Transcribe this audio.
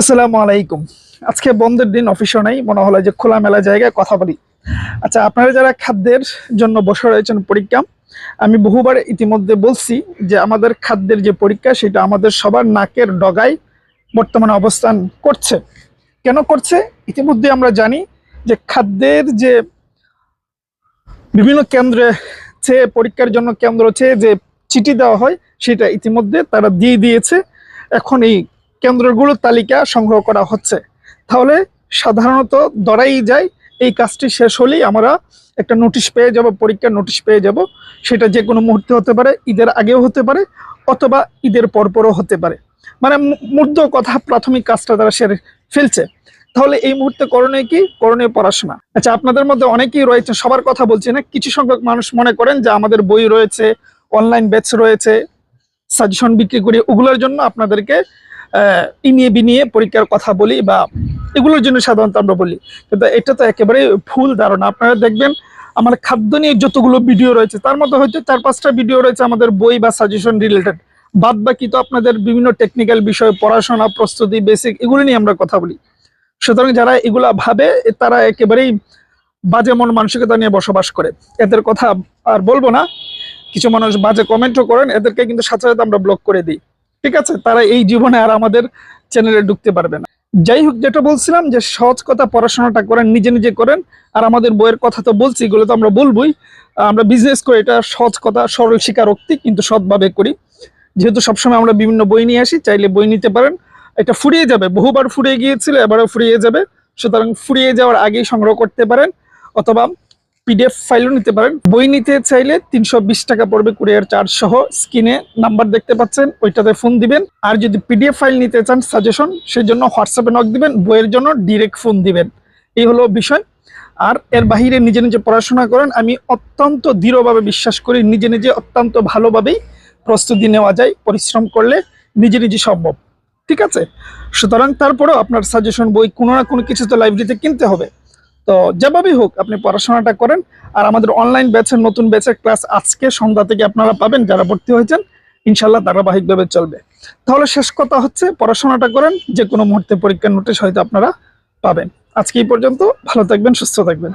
আসসালামু আলাইকুম। আজকে বন্ধের দিন অফিসও নেই, মনে হলো যে খোলামেলা জায়গায় কথা বলি। আচ্ছা আপনারা যারা খাদ্যের জন্য বসে রয়েছেন পরীক্ষা, আমি বহুবার ইতিমধ্যে বলছি যে আমাদের খাদ্যের যে পরীক্ষা, সেটা আমাদের সবার নাকের ডগায় বর্তমানে অবস্থান করছে। কেন করছে? ইতিমধ্যে আমরা জানি যে খাদ্যের যে বিভিন্ন কেন্দ্রে চেয়ে পরীক্ষার জন্য কেন্দ্র চেয়ে যে চিঠি দেওয়া হয়, সেটা ইতিমধ্যে তারা দিয়ে দিয়েছে। এখন এই কেন্দ্রগুলোর তালিকা সংগ্রহ করা হচ্ছে। তাহলে সাধারণত ধরাই যায়, এই কাজটি শেষ হলেই আমরা একটা নোটিশ পেয়ে যাব, পরীক্ষার নোটিশ পেয়ে যাব। সেটা যে কোনো মুহূর্তে হতে পারে, ঈদের আগেও হতে পারে, অথবা ঈদের পরপরও হতে পারে। মানে মূর্ধ কথা, প্রাথমিক কাজটা তারা সেরে ফেলছে। তাহলে এই মুহূর্তে করণীয় কি? করণীয় পড়াশোনা। আচ্ছা আপনাদের মধ্যে অনেকেই রয়েছে, সবার কথা বলছি না, কিছু সংখ্যক মানুষ মনে করেন যে আমাদের বই রয়েছে, অনলাইন ব্যাচ রয়েছে, সাজেশন বিক্রি করি, ওগুলোর জন্য আপনাদেরকে ইনিয়ে বিনিয়ে পরীক্ষার কথা বলি বা এগুলোর জন্য সাধারণত আমরা বলি। কিন্তু এটা তো একেবারে ভুল ধারণা। আপনারা দেখবেন, আমার খাদ্য নিয়ে যতগুলো ভিডিও রয়েছে, তার মধ্যে হয়তো চার পাঁচটা ভিডিও রয়েছে আমাদের বই বা সাজেশন রিলেটেড বাদ বাকি তো আপনাদের বিভিন্ন টেকনিক্যাল বিষয়, পড়াশোনা, প্রস্তুতি বেসিক এগুলো নিয়ে আমরা কথা বলি। সুতরাং যারা এগুলা ভাবে, তারা একেবারেই বাজে মন, মানসিকতা নিয়ে বসবাস করে। এদের কথা আর বলব না। কিছু মানুষ বাজে কমেন্টও করেন, এদেরকে কিন্তু সাথে সাথে আমরা ব্লক করে দিই। ঠিক আছে? তারা এই জীবনে আর আমাদের চ্যানেলে ঢুকতে পারবে না। যাই হোক, যেটা বলছিলাম যে সহজ কথা পড়াশোনাটা করেন, নিজে নিজে করেন, আর আমাদের বইয়ের কথা তো বলছি, এগুলো তো আমরা বলবোই। আমরা বিজনেস করি, এটা সহজ কথা, সরল স্বীকারোক্তি, কিন্তু সৎভাবে করি। যেহেতু সবসময় আমরা বিভিন্ন বই নিয়ে আসি, চাইলে বই নিতে পারেন। এটা ফুরিয়ে যাবে, বহুবার ফুরিয়ে গিয়েছিল, এবারও ফুরিয়ে যাবে। সুতরাং ফুরিয়ে যাওয়ার আগেই সংগ্রহ করতে পারেন, অথবা পিডিএফ ফাইলও নিতে পারেন। বই নিতে চাইলে তিনশো বিশ টাকা পড়বে কুরিয়ার চার্জ সহ। স্ক্রিনে নাম্বার দেখতে পাচ্ছেন, ওইটাতে ফোন দিবেন। আর যদি পিডিএফ ফাইল নিতে চান, সাজেশন সেই জন্য হোয়াটসঅ্যাপে নক দিবেন, বইয়ের জন্য ডিরেক্ট ফোন দিবেন। এই হলো বিষয়। আর এর বাহিরে নিজে নিজে পড়াশোনা করেন, আমি অত্যন্ত দৃঢ়ভাবে বিশ্বাস করি, নিজে নিজে অত্যন্ত ভালোভাবেই প্রস্তুতি নেওয়া যায়, পরিশ্রম করলে নিজে নিজে সম্ভব। ঠিক আছে? সুতরাং তারপরেও আপনার সাজেশন বই কোনো না কোনো কিছু তো লাইব্রেরিতে কিনতে হবে। তো যেভাবেই হোক আপনি পড়াশোনাটা করেন। আর আমাদের অনলাইন ব্যাচের নতুন ব্যাচের ক্লাস আজকে সন্ধ্যা থেকে আপনারা পাবেন, যারা ভর্তি হয়েছেন। ইনশাল্লাহ ধারাবাহিকভাবে চলবে। তাহলে শেষ কথা হচ্ছে, পড়াশোনাটা করেন যে কোনো মুহূর্তে পরীক্ষার নোটিশ হয়তো আপনারা পাবেন। আজকে এই পর্যন্ত, ভালো থাকবেন, সুস্থ থাকবেন।